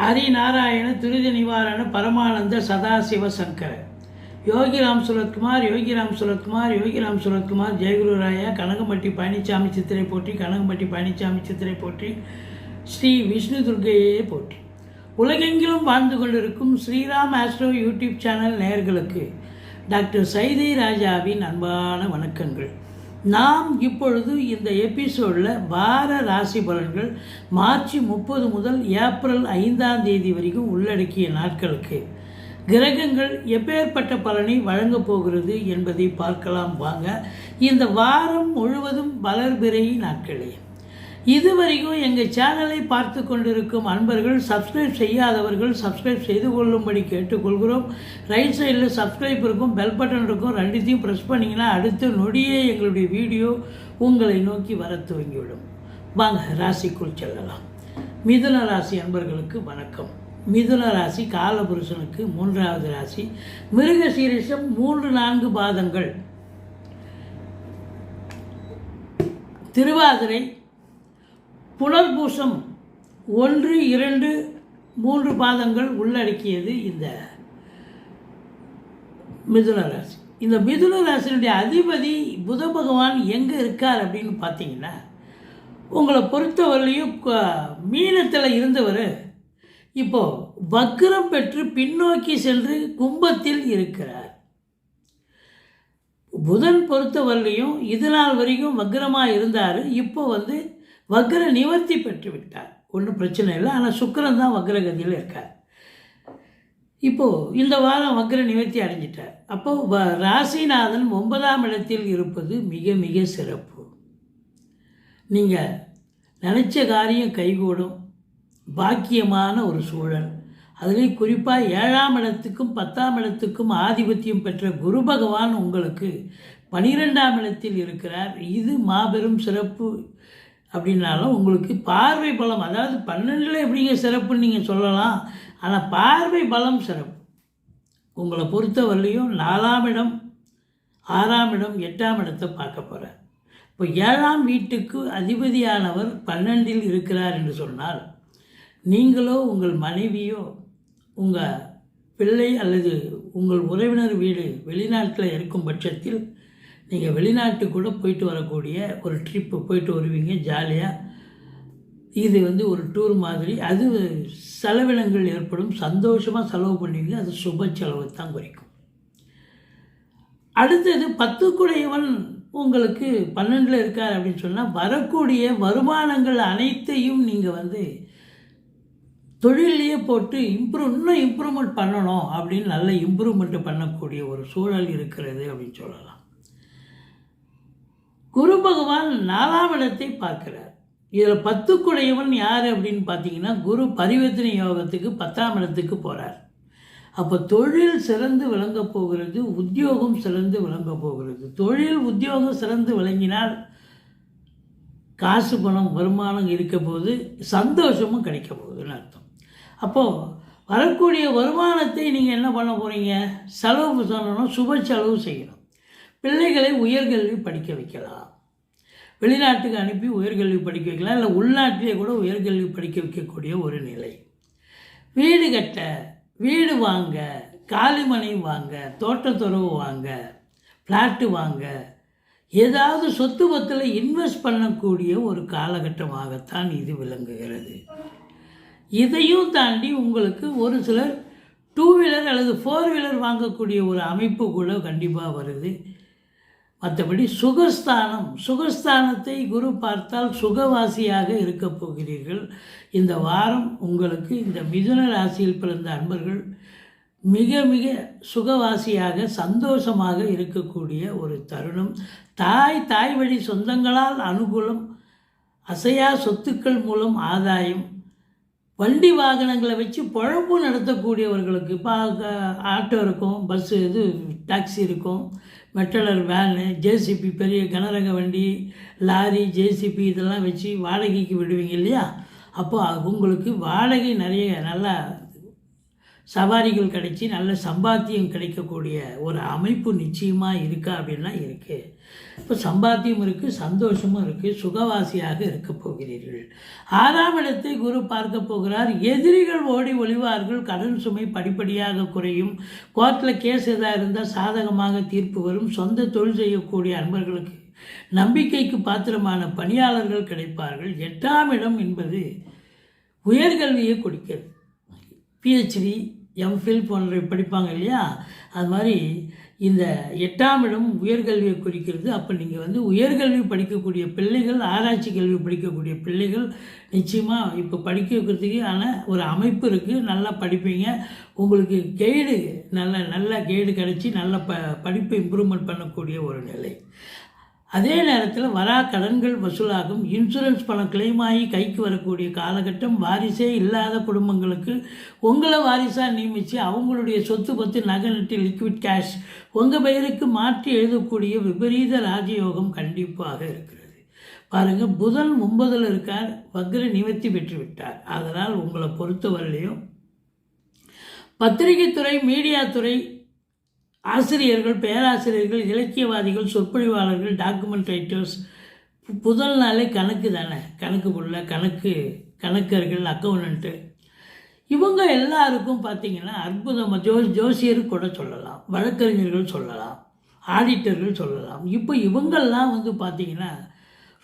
ஹரிநாராயண துரித நிவாரண பரமானந்த சதாசிவ சங்கர. யோகிராம் சுரத்குமார் யோகிராம் சுரத்குமார் யோகிராம் சுரத்குமார் ஜெயகுருராயா கனகம்பட்டி பழனிசாமி சித்திரை போற்றி கனகம்பட்டி பழனிசாமி சித்திரை போற்றி ஸ்ரீ விஷ்ணு துர்கையே போற்றி. உலகெங்கிலும் வாழ்ந்து கொண்டிருக்கும் ஸ்ரீராம் ஆஸ்ட்ரோ யூடியூப் சேனல் நேயர்களுக்கு டாக்டர் சைதை ராஜாவின் அன்பான வணக்கங்கள். நாம் இப்பொழுது இந்த எபிசோடில் வார ராசி பலன்கள் மார்ச் முப்பது முதல் ஏப்ரல் ஐந்தாம் தேதி வரைக்கும் உள்ளடக்கிய நாட்களுக்கு. கிரகங்கள் எப்பேற்பட்ட பலனை வழங்கப் போகிறது என்பதை பார்க்கலாம் வாங்க. இந்த வாரம் முழுவதும் வளர்பிறை நாட்களே. இதுவரைக்கும் எங்கள் சேனலை பார்த்து கொண்டிருக்கும் அன்பர்கள் சப்ஸ்கிரைப் செய்யாதவர்கள் சப்ஸ்கிரைப் செய்து கொள்ளும்படி கேட்டுக்கொள்கிறோம். ரைட் சைடில் சப்ஸ்கிரைப் இருக்கும் பெல் பட்டன் இருக்கும் ரெண்டுத்தையும் ப்ரெஸ் பண்ணிங்கன்னா அடுத்த நொடியே எங்களுடைய வீடியோ உங்களை நோக்கி வர துவங்கிவிடும். வாங்க ராசிக்குள் செல்லலாம். மிதுன ராசி அன்பர்களுக்கு வணக்கம். மிதுன ராசி காலபுருஷனுக்கு மூன்றாவது ராசி. மிருக சீரிஷம் மூன்று நான்கு பாதங்கள். திருவாதிரை புனர்பூசம் ஒன்று இரண்டு மூன்று பாதங்கள் உள்ளடக்கியது இந்த மிதுன ராசி. இந்த மிதுன ராசியினுடைய அதிபதி புத பகவான் எங்கே இருக்கார் அப்படின்னு பார்த்தீங்கன்னா உங்களை பொறுத்தவரையிலையும் மீனத்தில் இருந்தவர் இப்போது வக்ரம் பெற்று பின்னோக்கி சென்று கும்பத்தில் இருக்கிறார். புதன் பொறுத்தவரையிலையும் இது நாள் வரைக்கும் வக்ரமாக இருந்தார். இப்போ வந்து வக்கர நிவர்த்தி பெற்று விட்டார். ஒன்றும் பிரச்சனை இல்லை. ஆனால் சுக்கரன் தான் வக்ரகதியில் இருக்கார். இப்போது இந்த வாரம் வக்ர நிவர்த்தி அடைஞ்சிட்டார். அப்போது வ ராசிநாதன் ஒன்பதாம் இடத்தில் இருப்பது மிக மிக சிறப்பு. நீங்கள் நினச்ச காரியம் கைகூடும். பாக்கியமான ஒரு சூழல். அதுலேயும் குறிப்பாக ஏழாம் இடத்துக்கும் பத்தாம் இடத்துக்கும் ஆதிபத்தியம் பெற்ற குரு பகவான் உங்களுக்கு பனிரெண்டாம் இடத்தில் இருக்கிறார். இது மாபெரும் சிறப்பு. அப்படின்னாலும் உங்களுக்கு பார்வை பலம் அதாவது பன்னெண்டில் எப்படிங்க சிறப்புன்னு நீங்கள் சொல்லலாம். ஆனால் பார்வை பலம் சிறப்பு. உங்களை பொறுத்தவரையிலையும் நாலாம் இடம் ஆறாம் இடம் எட்டாம் இடத்தை பார்க்க போகிறார் இப்போ ஏழாம் வீட்டுக்கு அதிபதியானவர் பன்னெண்டில் இருக்கிறார் என்று சொன்னால் நீங்களோ உங்கள் மனைவியோ உங்கள் பிள்ளை அல்லது உங்கள் உறவினர் வீடு வெளிநாட்டில் இருக்கும் பட்சத்தில் நீங்கள் வெளிநாட்டு கூட போயிட்டு வரக்கூடிய ஒரு ட்ரிப்பு போயிட்டு வருவீங்க ஜாலியாக இது வந்து ஒரு டூர் மாதிரி. அது செலவினங்கள் ஏற்படும். சந்தோஷமாக செலவு பண்ணுவீங்க. அது சுப செலவு தான் குறைக்கும். அடுத்தது பத்துக்குடையவன் உங்களுக்கு பன்னெண்டில் இருக்கார் அப்படின்னு சொன்னால் வரக்கூடிய வருமானங்கள் அனைத்தையும் நீங்கள் வந்து தொழிலையே போட்டு இம்ப்ரூவ் இன்னும் இம்ப்ரூவ்மெண்ட் பண்ணணும் அப்படின்னு நல்ல இம்ப்ரூவ்மெண்ட் பண்ணக்கூடிய ஒரு சூழல் இருக்கிறது அப்படின்னு சொல்லலாம். குரு பகவான் நாலாம் இடத்தை பார்க்கிறார். இதில் பத்துக்குடையவன் யார் அப்படின்னு பார்த்தீங்கன்னா குரு பரிவர்த்தனை யோகத்துக்கு பத்தாம் இடத்துக்கு போகிறார் அப்போ தொழில் சிறந்து விளங்க போகிறது உத்தியோகம் சிறந்து விளங்க போகிறது. தொழில் உத்தியோகம் சிறந்து விளங்கினால் காசு பணம் வருமானம் இருக்க போது சந்தோஷமும் கிடைக்க போகுதுன்னு அர்த்தம். அப்போது வரக்கூடிய வருமானத்தை நீங்கள் என்ன பண்ண போகிறீங்க செலவு சொல்லணும் சுப செலவு செய்யணும். பிள்ளைகளை உயர்கல்வி படிக்க வைக்கலாம். வெளிநாட்டுக்கு அனுப்பி உயர்கல்வி படிக்க வைக்கலாம். இல்லை உள்நாட்டிலே கூட உயர்கல்வி படிக்க வைக்கக்கூடிய ஒரு நிலை. வீடு கட்ட வீடு வாங்க காலிமனை வாங்க தோட்டத்துறவு வாங்க ஃப்ளாட்டு வாங்க ஏதாவது சொத்து பத்தில் இன்வெஸ்ட் பண்ணக்கூடிய ஒரு காலகட்டமாகத்தான் இது விளங்குகிறது. இதையும் தாண்டி உங்களுக்கு ஒரு சிலர் டூ வீலர் அல்லது ஃபோர் வீலர் வாங்கக்கூடிய ஒரு அமைப்பு கூட கண்டிப்பாக வருது. மற்றபடி சுகஸ்தானம் சுகஸ்தானத்தை குரு பார்த்தால் சுகவாசியாக இருக்கப் போகிறீர்கள். இந்த வாரம் உங்களுக்கு இந்த மிதுன ராசியில் பிறந்த அன்பர்கள் மிக மிக சுகவாசியாக சந்தோஷமாக இருக்கக்கூடிய ஒரு தருணம். தாய் தாய் வழி சொந்தங்களால் அனுகூலம் அசையா சொத்துக்கள் மூலம் ஆதாயம் வண்டி வாகனங்களை வச்சு பழப்பு நடத்தக்கூடியவர்களுக்கு இப்போ ஆட்டோ இருக்கும் பஸ்ஸு இது டாக்ஸி இருக்கும் மெட்டலர் வேனு ஜேசிபி பெரிய கனரக வண்டி லாரி ஜேசிபி இதெல்லாம் வச்சு வாடகைக்கு விடுவீங்க இல்லையா? அப்போ உங்களுக்கு வாடகை நிறைய நல்லா சவாரிகள் கிடைச்சி நல்ல சம்பாத்தியம் கிடைக்கக்கூடிய ஒரு அமைப்பு நிச்சயமாக இருக்கா அப்படின்னா இருக்குது இப்போ சம்பாத்தியம் இருக்குது சந்தோஷமும் இருக்குது சுகவாசியாக இருக்க போகிறீர்கள். ஆறாம் இடத்தை குரு பார்க்க போகிறார். எதிரிகள் ஓடி ஒளிவார்கள் கடன் சுமை படிப்படியாக குறையும். கோர்ட்டில் கேஸ் எதாக இருந்தால் சாதகமாக தீர்ப்பு வரும். சொந்த தொழில் செய்யக்கூடிய அன்பர்களுக்கு நம்பிக்கைக்கு பாத்திரமான பணியாளர்கள் கிடைப்பார்கள். எட்டாம் இடம் என்பது உயர்கல்வியை கொடுக்கிறது. பிஹெச்டி எம்ஃபில் போன்ற படிப்பாங்க இல்லையா? அது மாதிரி இந்த எட்டாம் இடம் உயர்கல்வியை குறிக்கிறது. அப்போ நீங்கள் வந்து உயர்கல்வி படிக்கக்கூடிய பிள்ளைகள் ஆராய்ச்சி கல்வி படிக்கக்கூடிய பிள்ளைகள் நிச்சயமாக இப்போ படிக்க வைக்கிறதுக்கு ஆனால் ஒரு அமைப்பு இருக்குது நல்லா படிப்பீங்க. உங்களுக்கு கைடு நல்ல நல்ல கைடு கிடச்சி நல்ல ப படிப்பை இம்ப்ரூவ்மெண்ட் பண்ணக்கூடிய ஒரு நிலை. அதே நேரத்தில் வரா கடன்கள் வசூலாகும். இன்சூரன்ஸ் பணம் claim ஆகி கைக்கு வரக்கூடிய காலகட்டம் வாரிசே இல்லாத குடும்பங்களுக்கு உங்களை வாரிசாக நியமித்து அவங்களுடைய சொத்து பத்து நகை நட்டு லிக்விட் கேஷ் உங்கள் பெயருக்கு மாற்றி எழுதக்கூடிய விபரீத ராஜயோகம் கண்டிப்பாக இருக்கிறது. பாருங்கள் புதன் ஒன்பதில் இருக்கார் வக்ர நிவர்த்தி பெற்றுவிட்டார். அதனால் உங்களை பொறுத்தவரையிலையும் பத்திரிகைத்துறை மீடியாத்துறை ஆசிரியர்கள் பேராசிரியர்கள் இலக்கியவாதிகள் சொற்பொழிவாளர்கள் டாக்குமெண்ட் ரைட்டர்ஸ் புதல் நாளே கணக்கு தானே? கணக்கு புள்ள கணக்கு கணக்கர்கள் அக்கௌண்ட்டு இவங்க எல்லாருக்கும் பார்த்தீங்கன்னா அற்புதமாக ஜோ ஜோசியர் கூட சொல்லலாம் வழக்கறிஞர்கள் சொல்லலாம் ஆடிட்டர்கள் சொல்லலாம். இப்போ இவங்கெல்லாம் வந்து பார்த்திங்கன்னா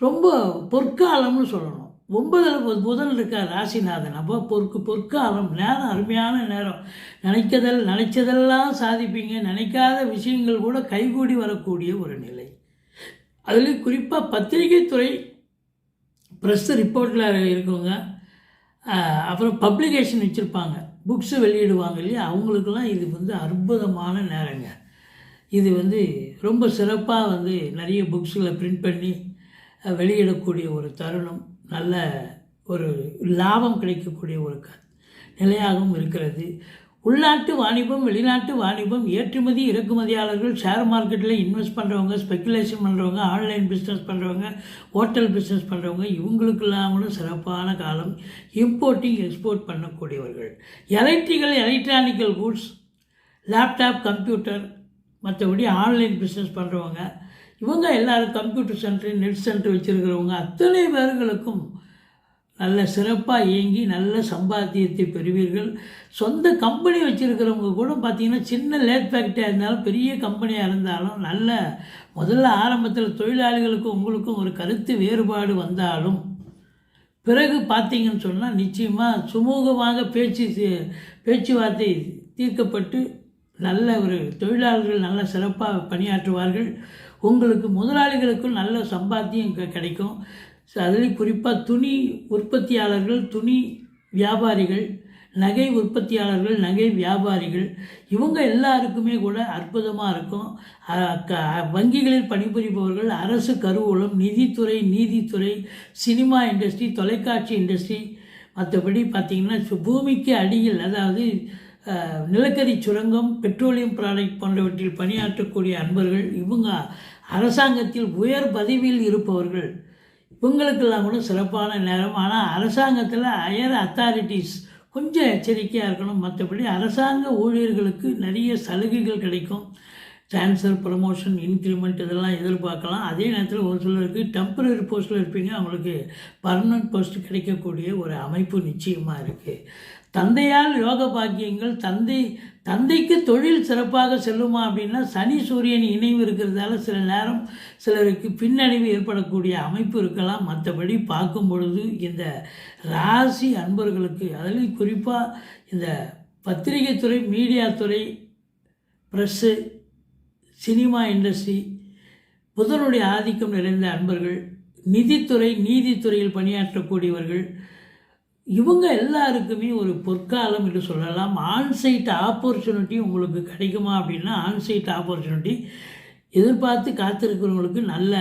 ரொம்ப பொற்காலம்னு சொல்லணும். ஒன்பதில் புதன் இருக்கார் ராசிநாதன். அப்போ பொற்கு பொற்காலம் நேரம் அருமையான நேரம். நினைக்கதல் நினைச்சதெல்லாம் சாதிப்பீங்க. நினைக்காத விஷயங்கள் கூட கைகூடி வரக்கூடிய ஒரு நிலை. அதில் குறிப்பாக பத்திரிகைத்துறை ப்ரெஸ் ரிப்போர்ட்டில் இருக்கவங்க அப்புறம் பப்ளிகேஷன் வச்சுருப்பாங்க. புக்ஸு வெளியிடுவாங்க இல்லையா? அவங்களுக்கெல்லாம் இது வந்து அற்புதமான நேரங்க. இது வந்து ரொம்ப சிறப்பாக வந்து நிறைய புக்ஸுகளை பிரிண்ட் பண்ணி வெளியிடக்கூடிய ஒரு தருணம். நல்ல ஒரு லாபம் கிடைக்கக்கூடிய ஒரு க நிலையாகவும் இருக்கிறது. உள்நாட்டு வாணிபம் வெளிநாட்டு வாணிபம் ஏற்றுமதி இறக்குமதியாளர்கள் ஷேர் மார்க்கெட்டில் இன்வெஸ்ட் பண்ணுறவங்க ஸ்பெக்குலேஷன் பண்ணுறவங்க ஆன்லைன் பிஸ்னஸ் பண்ணுறவங்க ஹோட்டல் பிஸ்னஸ் பண்ணுறவங்க இவங்களுக்கெல்லாம் கூட சிறப்பான காலம் importing export பண்ணக்கூடியவர்கள். Electrical electronical goods laptop computer மற்றபடி ஆன்லைன் பிஸ்னஸ் பண்ணுறவங்க இவங்க எல்லாரும் கம்ப்யூட்டர் சென்டர் நெட் சென்டர் வச்சுருக்கிறவங்க அத்தனை பேர்களுக்கும் நல்ல சிறப்பாக இயங்கி நல்ல சம்பாத்தியத்தை பெறுவீர்கள். சொந்த கம்பெனி வச்சுருக்கிறவங்க கூட பார்த்திங்கன்னா சின்ன லேட் ஃபேக்டரியாக இருந்தாலும் பெரிய கம்பெனியாக இருந்தாலும் நல்ல முதல்ல ஆரம்பத்தில் தொழிலாளிகளுக்கும் உங்களுக்கும் ஒரு கருத்து வேறுபாடு வந்தாலும் பிறகு பார்த்தீங்கன்னு சொன்னால் நிச்சயமாக சுமூகமாக பேச்சு பேச்சுவார்த்தை தீர்க்கப்பட்டு நல்ல ஒரு தொழிலாளர்கள் நல்ல சிறப்பாக பணியாற்றுவார்கள். உங்களுக்கு முதலாளிகளுக்கும் நல்ல சம்பாத்தியம் கிடைக்கும். அதில் அதுலேயும் குறிப்பாக துணி உற்பத்தியாளர்கள் துணி வியாபாரிகள் நகை உற்பத்தியாளர்கள் நகை வியாபாரிகள் இவங்க எல்லாருக்குமே கூட அற்புதமாக இருக்கும். வங்கிகளில் பணிபுரிபவர்கள் அரசு கருவூலம் நிதித்துறை நீதித்துறை சினிமா இண்டஸ்ட்ரி தொலைக்காட்சி இண்டஸ்ட்ரி மற்றபடி பார்த்திங்கன்னா பூமிக்கு அடியில் அதாவது நிலக்கரி சுரங்கம் பெட்ரோலியம் ப்ராடக்ட் போன்றவற்றில் பணியாற்றக்கூடிய அன்பர்கள் இவங்க அரசாங்கத்தில் உயர் பதவியில் இருப்பவர்கள். இவங்களுக்கெல்லாம் கூட சிறப்பான நேரம். ஆனால் அரசாங்கத்தில் ஹையர் அத்தாரிட்டிஸ் கொஞ்சம் எச்சரிக்கையாக இருக்கணும். மற்றபடி அரசாங்க ஊழியர்களுக்கு நிறைய சலுகைகள் கிடைக்கும். ட்ரான்ஸ்ஃபர் ப்ரமோஷன் இன்க்ரிமெண்ட் இதெல்லாம் எதிர்பார்க்கலாம். அதே நேரத்தில் ஒரு சிலருக்கு டெம்பரரி போஸ்ட்டில் இருப்பீங்க. அவங்களுக்கு பர்மனன்ட் போஸ்ட் கிடைக்கக்கூடிய ஒரு அமைப்பு நிச்சயமாக இருக்குது தந்தையால் யோக பாக்கியங்கள் தந்தை தந்தைக்கு தொழில் சிறப்பாக செல்லுமா அப்படின்னா சனி சூரியன் இணைவு இருக்கிறதால சில நேரம் சிலருக்கு பின்னடைவு ஏற்படக்கூடிய அமைப்பு இருக்கலாம். மற்றபடி பார்க்கும் பொழுது இந்த ராசி அன்பர்களுக்கு அதிலும் குறிப்பாக இந்த பத்திரிகை துறை மீடியா துறை ப்ரெஸ்ஸு சினிமா இண்டஸ்ட்ரி புதனுடைய ஆதிக்கம் நிறைந்த அன்பர்கள் நிதித்துறை நீதித்துறையில் பணியாற்றக்கூடியவர்கள் இவங்க எல்லாருக்குமே ஒரு பொற்காலம் என்று சொல்லலாம். ஆன்சைட் ஆப்பர்ச்சுனிட்டி உங்களுக்கு கிடைக்குமா அப்படின்னா ஆன்சைட் ஆப்பர்ச்சுனிட்டி எதிர்பார்த்து காத்திருக்கிறவங்களுக்கு நல்ல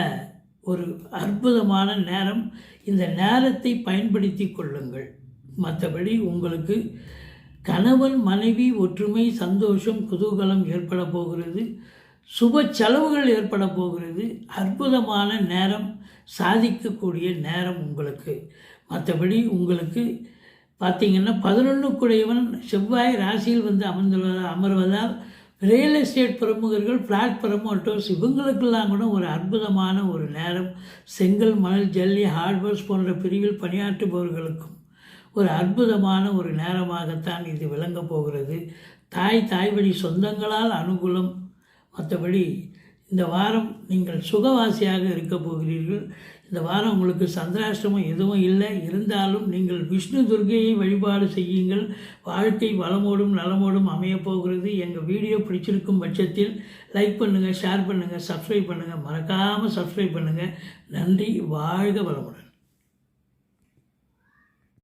ஒரு அற்புதமான நேரம். இந்த நேரத்தை பயன்படுத்தி கொள்ளுங்கள். மற்றபடி உங்களுக்கு கணவன் மனைவி ஒற்றுமை சந்தோஷம் குதூகலம் ஏற்பட போகிறது. சுப செலவுகள் ஏற்பட போகிறது. அற்புதமான நேரம் சாதிக்கக்கூடிய நேரம் உங்களுக்கு. மற்றபடி உங்களுக்கு பார்த்தீங்கன்னா பதினொன்றுக்குடையவன் செவ்வாய் ராசியில் வந்து அமர்ந்துள்ளதால் அமர்வதால் ரியல் எஸ்டேட் பிரமுகர்கள் ஃப்ளாட் ப்ரமோட்டர்ஸ் இவங்களுக்கெல்லாம் கூட ஒரு அற்புதமான ஒரு நேரம். செங்கல் மணல் ஜல்லி ஹார்ட்வேர்ஸ் போன்ற பிரிவில் பணியாற்றுபவர்களுக்கும் ஒரு அற்புதமான ஒரு நேரமாகத்தான் இது விளங்கப் போகிறது. தாய் தாய்வழி சொந்தங்களால் அனுகூலம். மற்றபடி இந்த வாரம் நீங்கள் சுகவாசியாக இருக்க போகிறீர்கள். இந்த வாரம் உங்களுக்கு சந்திராஷ்டமம் எதுவும் இல்லை. இருந்தாலும் நீங்கள் விஷ்ணு துர்கையை வழிபாடு செய்யுங்கள். வாழ்க்கை வளமோடும் நலமோடும் அமையப்போகிறது எங்கள் வீடியோ பிடிச்சிருக்கும் பட்சத்தில் லைக் பண்ணுங்கள் ஷேர் பண்ணுங்கள் சப்ஸ்கிரைப் பண்ணுங்கள் மறக்காமல் சப்ஸ்கிரைப் பண்ணுங்கள் நன்றி வாழ்க வளமுடன்.